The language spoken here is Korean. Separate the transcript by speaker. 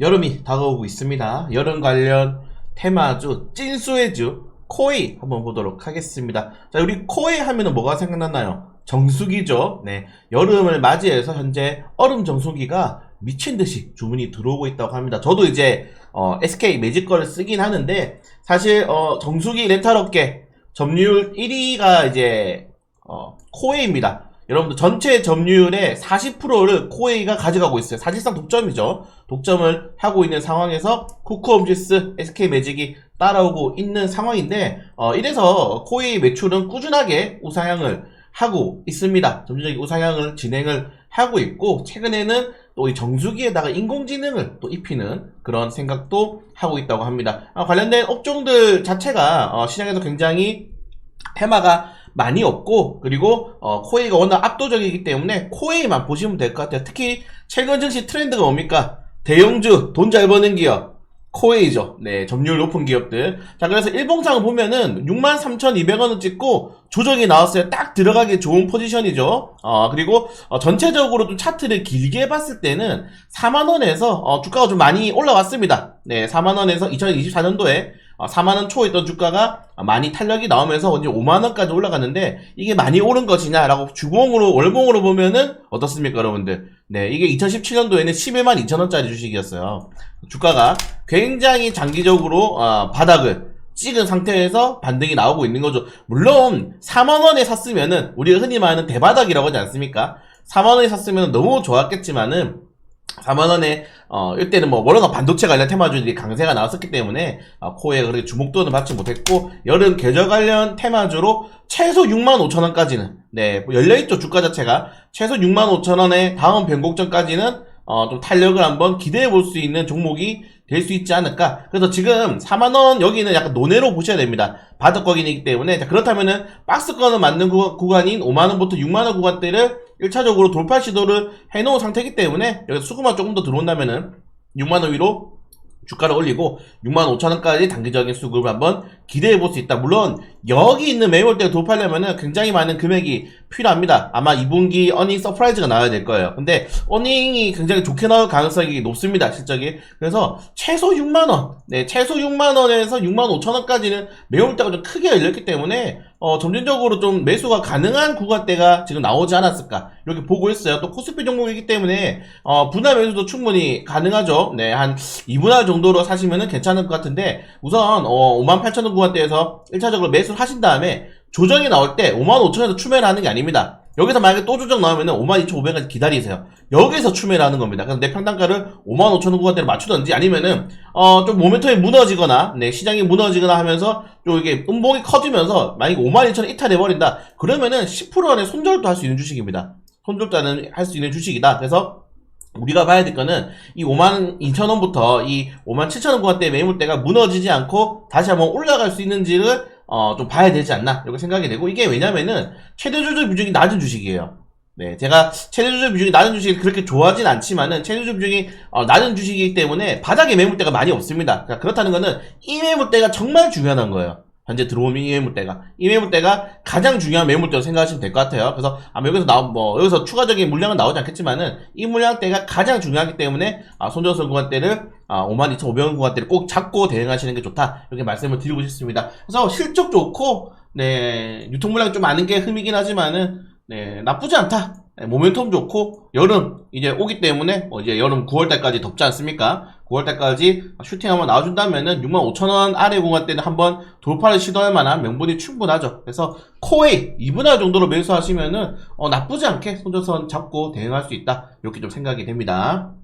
Speaker 1: 여름이 다가오고 있습니다. 여름 관련 테마주 찐수의 주 코이 한번 보도록 하겠습니다. 자, 우리 코이 하면은 뭐가 생각나나요? 정수기죠. 네. 여름을 맞이해서 현재 얼음 정수기가 미친 듯이 주문이 들어오고 있다고 합니다. 저도 이제 어, SK 매직 거를 쓰긴 하는데 사실 어, 정수기 렌탈 업계 점유율 1위가 이제 어, 코웨이입니다. 여러분들 전체 점유율의 40%를 코웨이가 가져가고 있어요. 사실상 독점이죠. 독점을 하고 있는 상황에서 쿠쿠엄지스, SK 매직이 따라오고 있는 상황인데 어, 이래서 코웨이 매출은 꾸준하게 우상향을 하고 있습니다. 점진적인 우상향을 진행을 하고 있고 최근에는 또 이 정수기에다가 인공지능을 또 입히는 그런 생각도 하고 있다고 합니다. 아, 관련된 업종들 자체가 어, 시장에서 굉장히 테마가 많이 없고 그리고 어, 코웨이가 워낙 압도적이기 때문에 코웨이만 보시면 될 것 같아요. 특히 최근 증시 트렌드가 뭡니까? 대형주 돈 잘 버는 기업 코웨이죠. 네, 점유율 높은 기업들. 자, 그래서 일봉상을 보면은 63,200원을 찍고 조정이 나왔어요. 딱 들어가기 좋은 포지션이죠. 어, 그리고 어, 전체적으로 좀 차트를 길게 봤을 때는 4만원에서 주가가 좀 많이 올라왔습니다. 네, 4만원에서 2024년도에 4만원 초에 있던 주가가 많이 탄력이 나오면서 이제 5만원까지 올라갔는데 이게 많이 오른 것이냐라고 주봉으로 월봉으로 보면은 어떻습니까 여러분들? 네 이게 2017년도에는 11만 2천원짜리 주식이었어요. 주가가 굉장히 장기적으로 어, 바닥을 찍은 상태에서 반등이 나오고 있는 거죠. 물론 4만원에 샀으면은 우리가 흔히 말하는 대바닥이라고 하지 않습니까? 4만원에 샀으면 너무 좋았겠지만은 4만원에, 어, 이때는 뭐, 워낙 반도체 관련 테마주들이 강세가 나왔었기 때문에, 어, 코에 그렇게 주목도는 받지 못했고, 여름 계절 관련 테마주로 최소 6만 5천원까지는, 네, 뭐 열려있죠, 주가 자체가. 최소 6만 5천원에 다음 변곡점까지는, 어, 좀 탄력을 한번 기대해 볼 수 있는 종목이 될 수 있지 않을까. 그래서 지금 4만원 여기는 약간 논외로 보셔야 됩니다. 바닥거기이기 때문에. 자, 그렇다면은 박스권을 맞는 구, 구간 인 5만원부터 6만원 구간대를 1차적으로 돌파 시도를 해놓은 상태이기 때문에 여기서 수급만 조금 더 들어온다면은 6만원 위로 주가를 올리고 6만 5천원까지 단기적인 수급을 한번 기대해 볼 수 있다. 물론 여기 있는 매물대를 돌파하려면 굉장히 많은 금액이 필요합니다. 아마 2분기 어닝 서프라이즈가 나와야 될 거예요. 근데 어닝이 굉장히 좋게 나올 가능성이 높습니다. 실적이. 그래서 최소 6만원, 네, 최소 6만원에서 6만 5천원까지는 매물대가 좀 크게 열렸기 때문에 어, 점진적으로 좀 매수가 가능한 구간대가 지금 나오지 않았을까 이렇게 보고 있어요. 또 코스피 종목이기 때문에 어, 분할 매수도 충분히 가능하죠. 네, 한 2분할 정도로 사시면 괜찮을 것 같은데 우선 어, 5만 8천 원 구간대에서 1차적으로 매수를 하신 다음에 조정이 나올 때 5만 5천원에서 추매를 하는 게 아닙니다. 여기서 만약에 또 조정 나오면은 52,500원까지 기다리세요. 여기서 추매를 하는 겁니다. 그래서 내 평단가를 55,000원 구간대로 맞추던지 아니면은 어 좀 모멘텀이 무너지거나 네 시장이 무너지거나 하면서 좀 이게 음봉이 커지면서 만약에 52,000원 이탈해 버린다. 그러면은 10% 안에 손절도 할 수 있는 주식입니다. 손절도 할수 있는 주식이다. 그래서 우리가 봐야 될 거는 이 5만 2천 원부터 이 5만 7천 원 구간대 매물대가 무너지지 않고 다시 한번 올라갈 수 있는지를 어, 좀 봐야 되지 않나 이렇게 생각이 되고 이게 왜냐면은 최대 주주 비중이 낮은 주식이에요. 네, 제가 최대 주주 비중이 낮은 주식이 그렇게 좋아하진 않지만은 최대 주주 비중이 어, 낮은 주식이기 때문에 바닥에 매물대가 많이 없습니다. 그러니까 그렇다는 거는 이 매물대가 정말 중요한 거예요. 현재 들어오는 이 매물대가 이 매물대가 가장 중요한 매물대로 생각하시면 될 것 같아요. 그래서 아마 여기서 나 뭐 여기서 추가적인 물량은 나오지 않겠지만은 이 물량대가 가장 중요하기 때문에 아, 손절선 구간대를 아, 52,500원 구간대를 꼭 잡고 대응하시는 게 좋다 이렇게 말씀을 드리고 싶습니다. 그래서 실적 좋고 네 유통 물량 좀 많은 게 흠이긴 하지만은 네 나쁘지 않다. 네, 모멘텀 좋고 여름 이제 오기 때문에 뭐 이제 여름 9월달까지 덥지 않습니까? 9월달까지 슈팅 한번 나와준다면은 65,000원 아래 공간 때는 한번 돌파를 시도할 만한 명분이 충분하죠. 그래서 코웨이 2분할 정도로 매수하시면은 어, 나쁘지 않게 손절선 잡고 대응할 수 있다 이렇게 좀 생각이 됩니다.